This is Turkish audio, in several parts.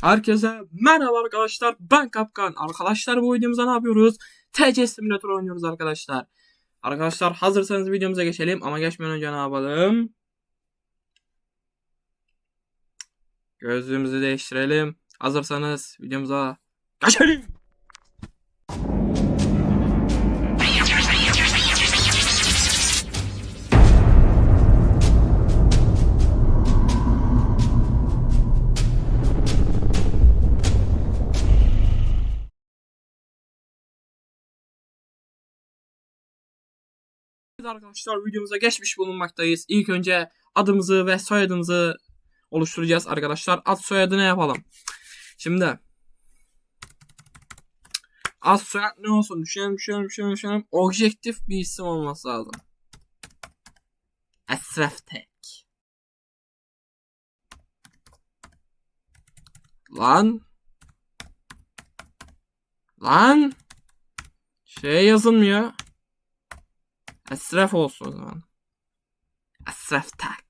Herkese merhaba arkadaşlar ben Kapkan. Arkadaşlar bu videomuzda ne yapıyoruz? TC Simulator oynuyoruz arkadaşlar. Arkadaşlar hazırsanız videomuza geçelim ama geçmeden önce ne yapalım? Gözlüğümüzü değiştirelim. Hazırsanız videomuza geçelim. Evet arkadaşlar videomuza geçmiş bulunmaktayız. İlk önce adımızı ve soyadımızı oluşturacağız arkadaşlar. Ad soyadı ne yapalım? Şimdi ad soyad ne olsun? Düşünelim, düşünelim, düşünelim, düşünelim. Objektif bir isim olması lazım. Esref Tek. Lan. Lan. Şey yazılmıyor. Esref olsun o zaman. Esref tak.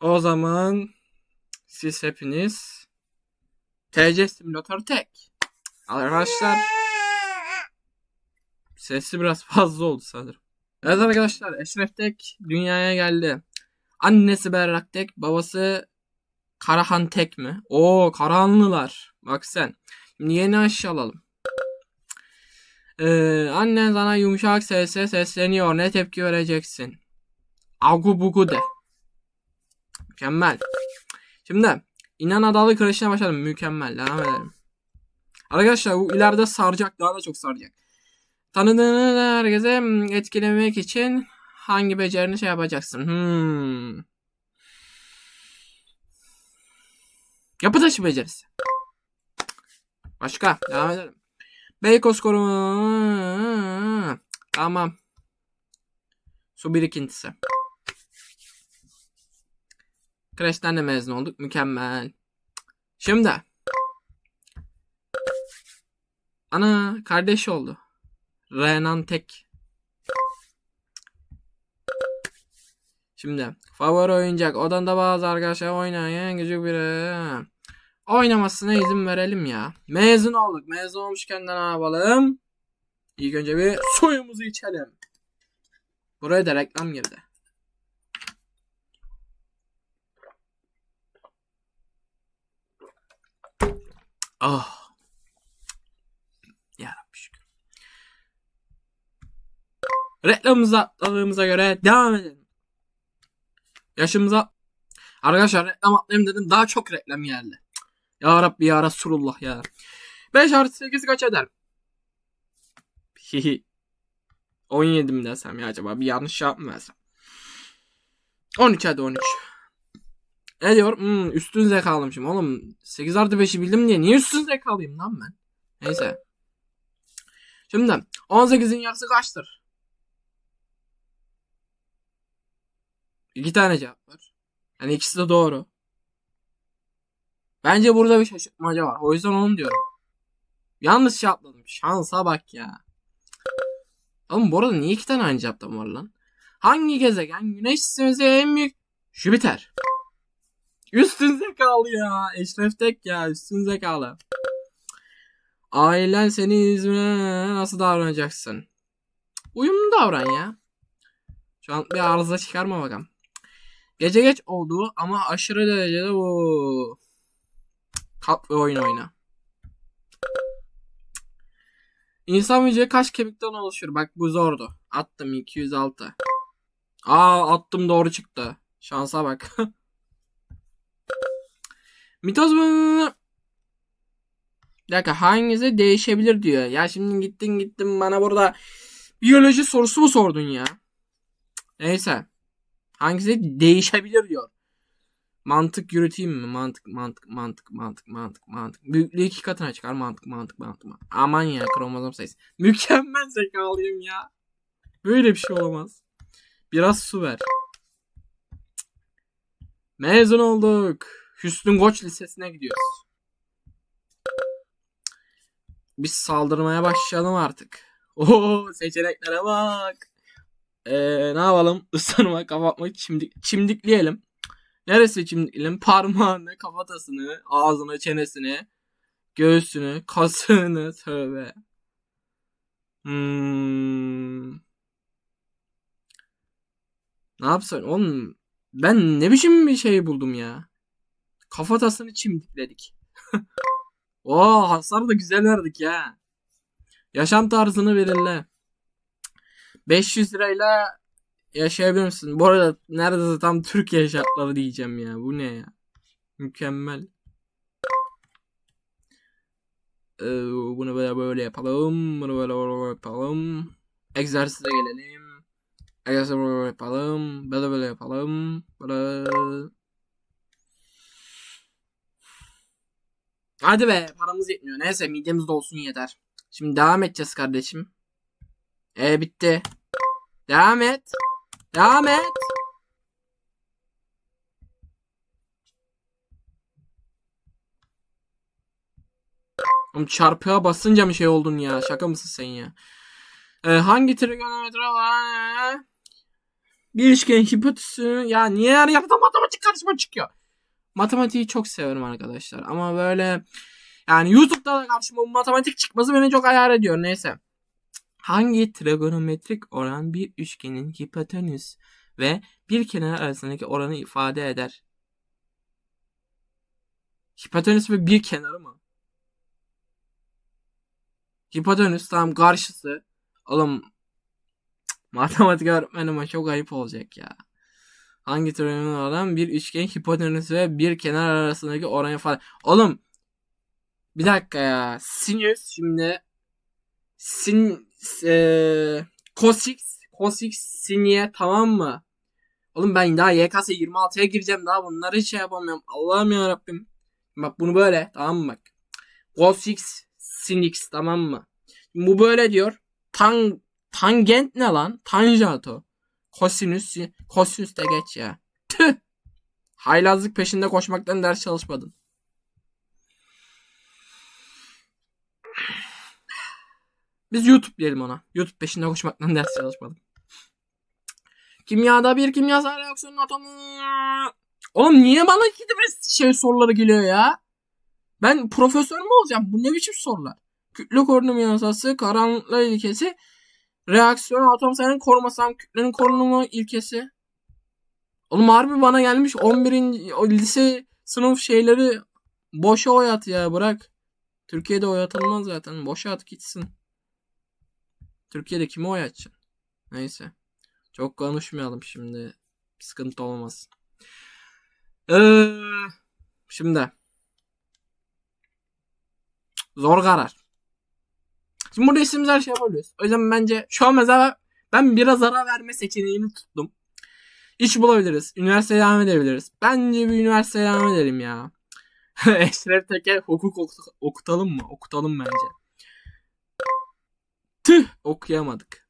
O zaman siz hepiniz TC Simulator tek. Arkadaşlar sesi biraz fazla oldu sanırım. Evet arkadaşlar Eşref Tek dünyaya geldi. Annesi Berrak Tek, babası Karahan Tek mi? Oo Karahanlılar. Bak sen. Şimdi yeni aşağı alalım. Ee, annen sana yumuşak sesle sesleniyor. Ne tepki vereceksin? Agu bugu de. Mükemmel. Şimdi inan adalı kreşine başladım. Mükemmel. Devam edelim. Arkadaşlar bu ileride saracak. Daha da çok saracak. Tanıdığını herkese etkilemek için hangi becerini şey yapacaksın? Hmm. Yapı taşı becerisi. Başka. Devam edelim. Beykoz koruma. Tamam. Su birikintisi. Kreşten de mezun olduk. Mükemmel. Şimdi. Ana kardeş oldu. Renan Tek. Şimdi favori oyuncak. Odanda bazı arkadaşlar oynayan küçük biri. Oynamasına izin verelim ya. Mezun olduk. Mezun olmuşken de ne yapalım? İlk önce bir suyumuzu içelim. Buraya da reklam girdi. Ah. Yarabbim şükür. Reklamımızı atladığımıza göre devam edelim. Yaşımıza Arkadaşlar reklam atlayayım dedim daha çok reklam geldi. Ya Rabbi ya Resulullah ya. 5 artı 8 kaç eder? Hihi. 17 mi desem ya acaba bir yanlış şey versem? 13 hadi 13. Ne diyor? Hmm, üstün zekalıyım şimdi oğlum. 8 artı 5'i bildim diye niye üstün zekalıyım lan ben? Neyse. Şimdi 18'in yarısı kaçtır? İki tane cevap var. Yani ikisi de doğru. Bence burada bir şaşırtmaca var. O yüzden onu diyorum. Yanlış cevapladım. Şansa bak ya. Oğlum bu arada niye iki tane aynı cevaptan var lan? Hangi gezegen güneş sistemimizde en büyük? Jüpiter. Üstün zekalı ya. Eşref Tek ya. Üstün zekalı. Ailen seni izmine nasıl davranacaksın? Uyumlu davran ya. Şu an bir arıza çıkarma bakalım. Gece geç olduğu ama aşırı derecede bu ve oyun oyna. İnsan vücudu kaç kemikten oluşur? Bak bu zordu. Attım 206. Aa attım doğru çıktı. Şansa bak. Mitoz mu? Bir dakika hangisi değişebilir diyor. Ya şimdi gittin gittin bana burada biyoloji sorusu mu sordun ya? Neyse. Hangisi değişebilir diyor. Mantık yürüteyim mi? Mantık, mantık, mantık, mantık, mantık, mantık. Büyüklüğü iki katına çıkar. Mantık, mantık, mantık. mantık. Aman ya kromozom sayısı. Mükemmel zekalıyım ya. Böyle bir şey olamaz. Biraz su ver. Mezun olduk. Hüsnü Koç Lisesi'ne gidiyoruz. Biz saldırmaya başlayalım artık. Oo seçeneklere bak. Ee, ne yapalım? Isırma, kapatma, çimdik, çimdikleyelim. Neresi çimdikleyelim? Parmağını, kafatasını, ağzını, çenesini, göğsünü, kasını, tövbe. Hmm. Ne yapsan oğlum? Ben ne biçim bir şey buldum ya? Kafatasını çimdikledik. Oo hasar da güzel verdik ya. Yaşam tarzını belirle. 500 lirayla yaşayabilir misin? Bu arada neredeyse tam Türkiye şartları diyeceğim ya. Bu ne ya? Mükemmel. Ee, bunu böyle böyle yapalım. Bunu böyle böyle yapalım. Egzersize gelelim. Egzersize böyle yapalım. Böyle böyle yapalım. Böyle. Hadi be paramız yetmiyor. Neyse midemiz dolsun yeter. Şimdi devam edeceğiz kardeşim. E bitti. Devam et. Devam et. Oğlum çarpıya basınca mı şey oldun ya? Şaka mısın sen ya? Ee, hangi trigonometre var? Bir üçgen hipotezisi. Ya niye her yerde matematik karışma çıkıyor? Matematiği çok severim arkadaşlar. Ama böyle yani YouTube'da da karşıma matematik çıkması beni çok ayar ediyor. Neyse. Hangi trigonometrik oran bir üçgenin hipotenüs ve bir kenar arasındaki oranı ifade eder? Hipotenüs ve bir kenarı mı? Hipotenüs tam karşısı. Oğlum matematik öğretmenime çok ayıp olacak ya. Hangi trigonometrik oran bir üçgen hipotenüs ve bir kenar arasındaki oranı ifade Oğlum bir dakika ya. Sinüs şimdi sin e, cosix cosix sinye tamam mı? Oğlum ben daha YKS 26'ya gireceğim daha bunları şey yapamıyorum. Allah'ım ya Rabbim. Bak bunu böyle tamam mı bak. Cosix sin x tamam mı? Bu böyle diyor. Tan tangent ne lan? Tanjato. Kosinüs kosinüs de geç ya. Tüh. Haylazlık peşinde koşmaktan ders çalışmadın. Biz YouTube diyelim ona. YouTube peşinde koşmaktan ders çalışmadım. Kimyada bir kimyasal reaksiyonun atomu. Oğlum niye bana iki şey soruları geliyor ya? Ben profesör mü olacağım? Bu ne biçim sorular? Kütle korunumu yasası, karanlıklar ilkesi, reaksiyon atom sayının koruması, kütlenin korunumu ilkesi. Oğlum harbi bana gelmiş 11. o lise sınıf şeyleri boşa oyat ya bırak. Türkiye'de oyatılmaz zaten. Boşa at gitsin. Türkiye'de kimi oyatacaksın? Neyse. Çok konuşmayalım şimdi. Sıkıntı olmaz. Ee, şimdi. Zor karar. Şimdi burada istediğimiz her şey yapabiliyoruz. O yüzden bence şu an mesela ben biraz ara verme seçeneğini tuttum. İş bulabiliriz. Üniversiteye devam edebiliriz. Bence bir üniversiteye devam edelim ya. Eşref Teker hukuk oku- okutalım mı? Okutalım bence. Tüh okuyamadık.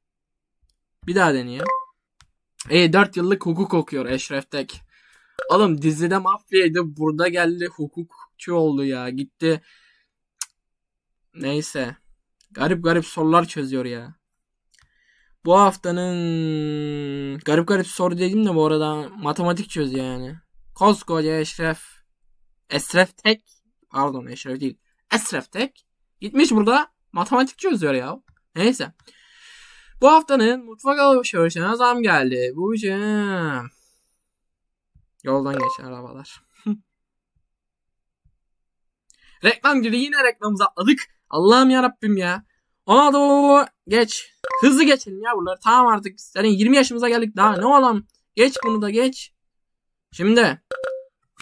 Bir daha deneyelim. E 4 yıllık hukuk okuyor Eşref Tek. Oğlum dizide mafyaydı burada geldi hukukçu oldu ya gitti. Neyse. Garip garip sorular çözüyor ya. Bu haftanın garip garip soru dedim de bu arada matematik çözüyor yani. Koskoca Eşref. Esref Tek. Pardon Eşref değil. Esref Tek. Gitmiş burada matematik çözüyor ya. Neyse. Bu haftanın mutfak alışverişine zam geldi. Bu yüzden yoldan geçen arabalar. Reklam gibi yine reklamımızı atladık. Allah'ım ya Rabbim ya. Ona da geç. Hızlı geçelim ya buraları. Tamam artık. Senin 20 yaşımıza geldik daha. Ne oğlum? Geç bunu da geç. Şimdi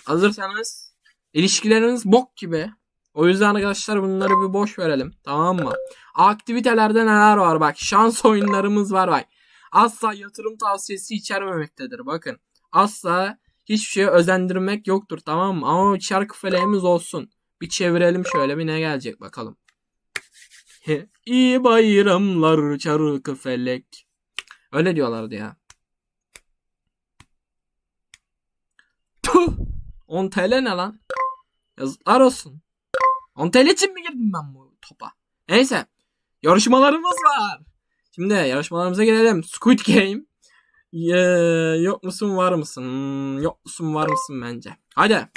hazırsanız ilişkileriniz bok gibi. O yüzden arkadaşlar bunları bir boş verelim. Tamam mı? Aktivitelerde neler var bak. Şans oyunlarımız var bak. Asla yatırım tavsiyesi içermemektedir. Bakın. Asla hiçbir şeye özendirmek yoktur tamam mı? Ama şarkı feleğimiz olsun. Bir çevirelim şöyle bir ne gelecek bakalım. İyi bayramlar çarkı felek. Öyle diyorlardı ya. Puh! 10 TL ne lan? Yazıklar olsun. 10 TL için mi girdim ben bu topa? Neyse. Yarışmalarımız var. Şimdi yarışmalarımıza gelelim. Squid Game. Ye- yok musun var mısın? Hmm, yok musun var mısın bence. Hadi.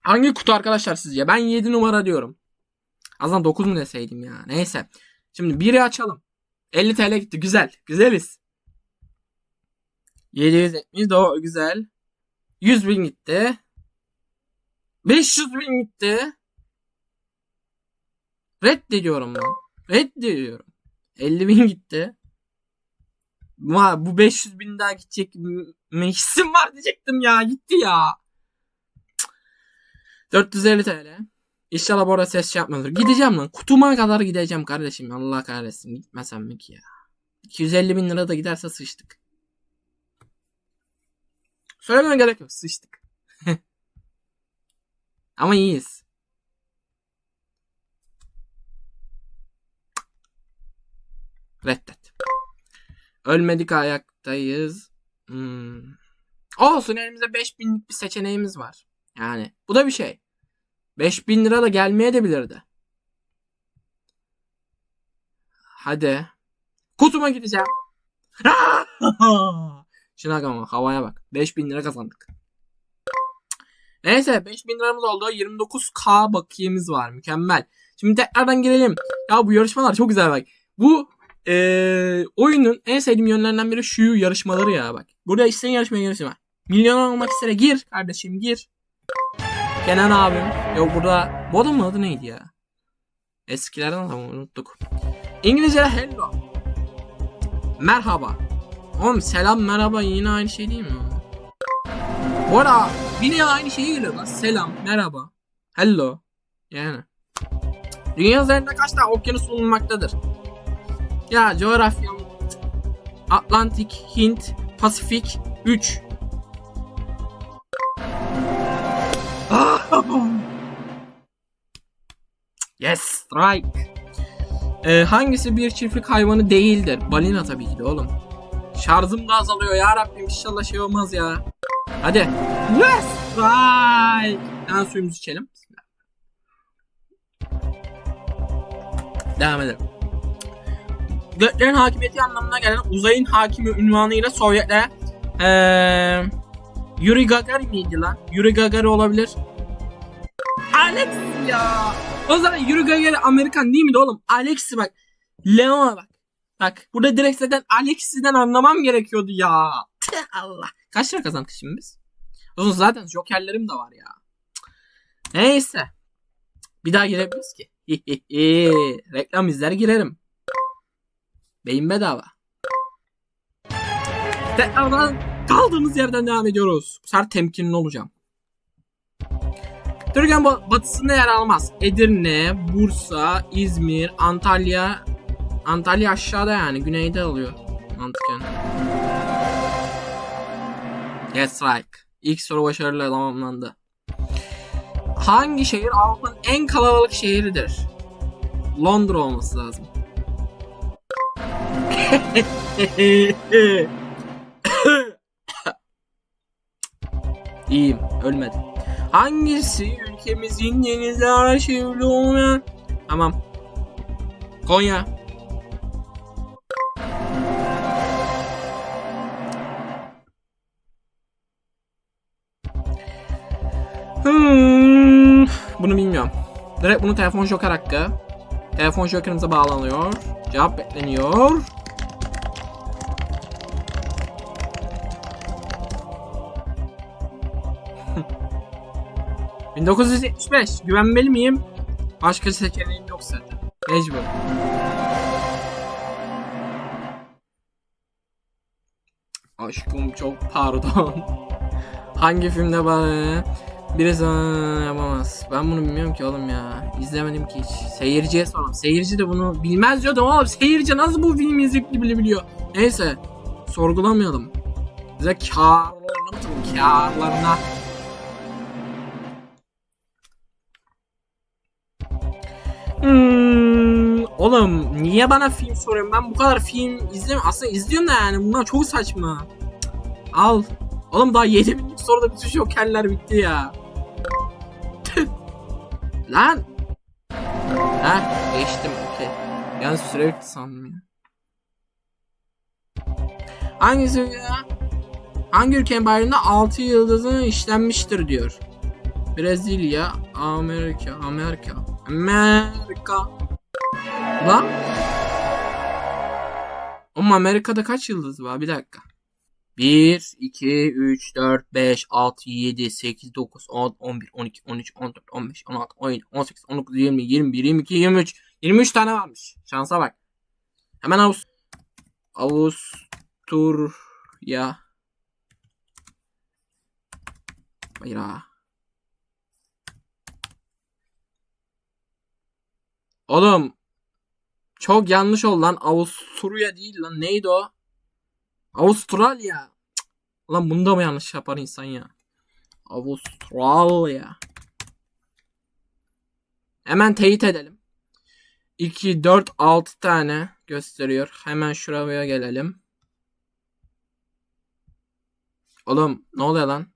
Hangi kutu arkadaşlar sizce? Ben 7 numara diyorum. Azından 9 mu deseydim ya. Neyse. Şimdi biri açalım. 50 TL gitti. Güzel. Güzeliz. 770 de o güzel. 100 bin gitti. 500 bin gitti. Reddediyorum lan. Reddediyorum. 50 bin gitti. Ma bu 500 bin daha gidecek meclisim var diyecektim ya. Gitti ya. Cık. 450 TL. İnşallah bu arada ses şey yapmıyordur. Gideceğim lan. Kutuma kadar gideceğim kardeşim. Allah kahretsin. Gitmesem mi ki ya. 250 bin lira da giderse sıçtık. Söylememe gerek yok. Sıçtık. Ama iyiyiz. Reddet. Ölmedik ayaktayız. Hmm. Olsun elimizde 5000'lik bir seçeneğimiz var. Yani bu da bir şey. 5000 lira da gelmeye de bilirdi. Hadi. Kutuma gideceğim. Şuna bak havaya bak. 5000 lira kazandık. Neyse 5000 liramız oldu. 29k bakiyemiz var. Mükemmel. Şimdi tekrardan girelim. Ya bu yarışmalar çok güzel bak. Bu eee, oyunun en sevdiğim yönlerinden biri şu yarışmaları ya bak. Burada istediğin yarışmaya var. Milyon olmak istene gir kardeşim gir. Kenan abim. Yok burada. Bu adamın adı neydi ya? Eskilerden adamı unuttuk. İngilizce hello. Merhaba. Oğlum selam merhaba yine aynı şey değil mi? Bu arada yine aynı şeyi geliyor lan. Selam merhaba. Hello. Yani. Dünya üzerinde kaç tane okyanus bulunmaktadır? Ya coğrafya. Atlantik, Hint, Pasifik 3. yes, strike. Ee, hangisi bir çiftlik hayvanı değildir? Balina tabii ki de oğlum. Şarjım da azalıyor ya Rabbim inşallah şey olmaz ya. Hadi. Yes, strike. Hemen suyumuzu içelim. Devam edelim. Göklerin hakimiyeti anlamına gelen uzayın hakimi ünvanıyla Sovyetlere ee, Yuri Gagarin miydi lan? Yuri Gagarin olabilir. Alex ya. O zaman Yuri Gagarin Amerikan değil miydi oğlum? Alex'i bak. Leon'a bak. Bak burada direkt zaten Alex'i'den anlamam gerekiyordu ya. Tüh, Allah. Kaç lira kazandık şimdi biz? Oğlum zaten jokerlerim de var ya. Neyse. Bir daha girebiliriz ki. Reklam izler girerim. Beyin bedava. Tekrardan kaldığımız yerden devam ediyoruz. Bu sefer temkinli olacağım. Türkiye'nin ba- batısında yer almaz. Edirne, Bursa, İzmir, Antalya. Antalya aşağıda yani güneyde alıyor mantıken. Yes right. İlk soru başarıyla tamamlandı. Hangi şehir Avrupa'nın en kalabalık şehridir? Londra olması lazım. İyiyim, ölmedim. Hangisi ülkemizin denizler şehri olmayan? Tamam. Konya. Hmm, bunu bilmiyorum. Direkt bunu telefon joker hakkı. Telefon jokerimize bağlanıyor. Cevap bekleniyor. ...1975. Güvenmeli miyim? Başka seçeneğim yok zaten. Mecbur. Aşkım çok pardon. Hangi filmde bana birisi aa, yapamaz. Ben bunu bilmiyorum ki oğlum ya. İzlemedim ki hiç. Seyirciye soralım. Seyirci de bunu bilmez diyordum oğlum. Seyirci nasıl bu filmi izleyip bilebiliyor? Neyse. Sorgulamayalım. Bize. Kârlarına. Hmm, oğlum niye bana film soruyorsun? Ben bu kadar film izlemiyorum. Aslında izliyorum da yani bunlar çok saçma. Al. Oğlum daha 7000'lik soruda bütün jokerler bitti ya. Lan. Heh geçtim okey. Yalnız süre bitti sandım ya. Hangisi ya? Hangi ülkenin bayrağında 6 yıldızın işlenmiştir diyor. Brezilya, Amerika, Amerika, Amerika. Lan? Ama Amerika'da kaç yıldız var? Bir dakika. 1, 2, 3, 4, 5, 6, 7, 8, 9, 10, 11, 12, 13, 14, 15, 16, 17, 18, 19, 20, 21, 22, 23. 23 tane varmış. Şansa bak. Hemen Avust Avusturya. Bayrağı. Oğlum. Çok yanlış oldu lan. Avusturya değil lan. Neydi o? Avustralya. Cık. Lan bunda mı yanlış yapar insan ya? Avustralya. Hemen teyit edelim. 2, 4, 6 tane gösteriyor. Hemen şuraya gelelim. Oğlum ne oluyor lan?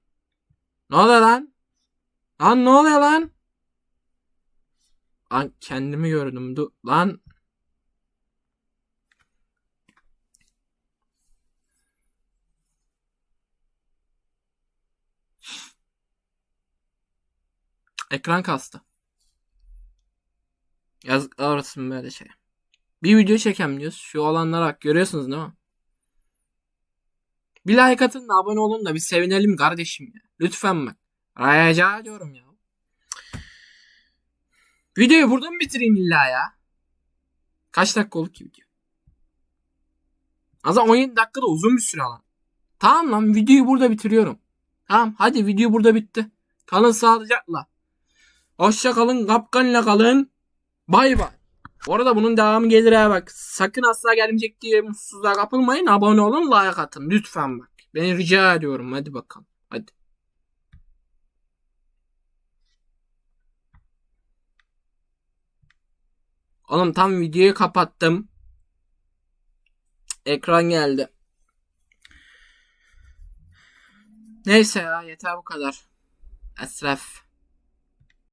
Ne oluyor lan? Lan ne oluyor lan? Lan kendimi gördüm. Du lan. Ekran kastı. Yazıklar olsun böyle şey. Bir video çekem diyoruz. Şu olanlara bak görüyorsunuz değil mi? Bir like atın da abone olun da bir sevinelim kardeşim ya. Lütfen bak. Rica ediyorum ya. Videoyu burada mı bitireyim illa ya? Kaç dakika oldu ki video? Azam 17 dakikada uzun bir süre lan. Tamam lan videoyu burada bitiriyorum. Tamam hadi video burada bitti. Kalın sağlıcakla. Hoşça kalın kapkanla kalın. Bay bay. Bu arada bunun devamı gelir ha bak. Sakın asla gelmeyecek diye mutsuzluğa kapılmayın. Abone olun like atın. Lütfen bak. Ben rica ediyorum. Hadi bakalım. Hadi. Oğlum tam videoyu kapattım. Ekran geldi. Neyse ya yeter bu kadar. Esref.